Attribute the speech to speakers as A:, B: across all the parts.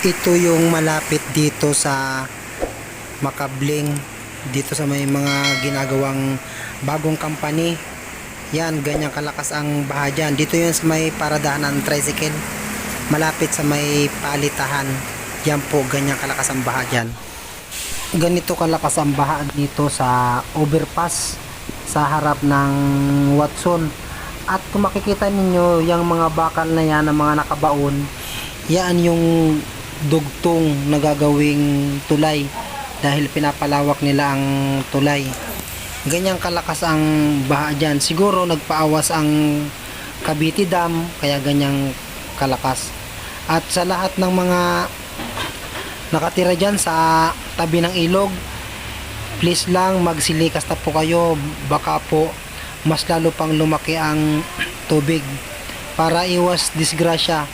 A: ito yung malapit dito sa Makabling dito sa may mga ginagawang bagong company. Yan ganyan kalakas ang baha dyan. Dito yun sa may paradahan ng tricycle malapit sa may palitahan. Yan po ganyan kalakas ang baha dyan. Ganito kalakas ang baha dito sa overpass sa harap ng Watson. At kung makikita ninyo yung mga bakal na yan ng mga nakabaon yan yung dugtong na gagawing tulay dahil pinapalawak nila ang tulay. Ganyang kalakas ang baha dyan. Siguro nagpaawas ang Cavite Dam kaya ganyang kalakas. At sa lahat ng mga nakatira dyan sa tabi ng ilog please lang magsilikas na po kayo. Baka po mas lalo pang lumaki ang tubig para iwas disgrasya.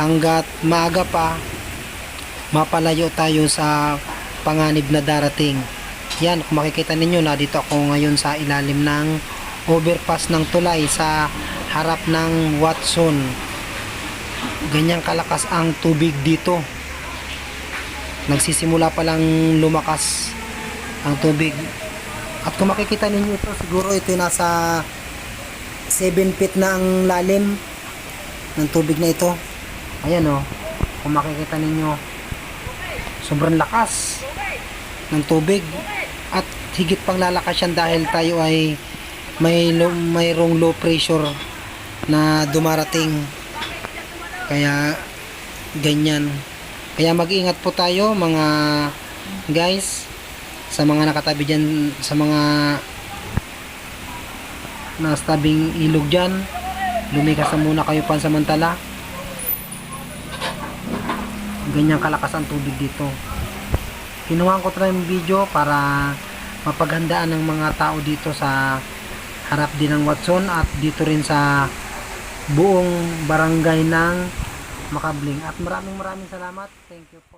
A: Hanggat maaga pa mapalayo tayo sa panganib na darating. Yan kung makikita ninyo na dito ako ngayon sa ilalim ng overpass ng tulay sa harap ng Watson. Ganyang kalakas ang tubig dito. Nagsisimula pa lang lumakas ang tubig. At kung makikita ninyo ito siguro ito nasa 7 feet na ang lalim ng tubig na ito. Ayan o kung makikita ninyo sobrang lakas ng tubig. At higit pang lalakas yan dahil tayo ay may low, mayroong low pressure na dumarating. Kaya ganyan. Kaya mag-ingat po tayo mga guys sa mga nakatabi dyan sa mga nasa tabing ilog dyan. Lumikas na muna kayo pansamantala ganyang kalakas ang tubig dito. Kinuha ko yung video para mapaghandaan ng mga tao dito sa harap din ng Watson at dito rin sa buong barangay ng Makabling. At maraming maraming salamat. Thank you po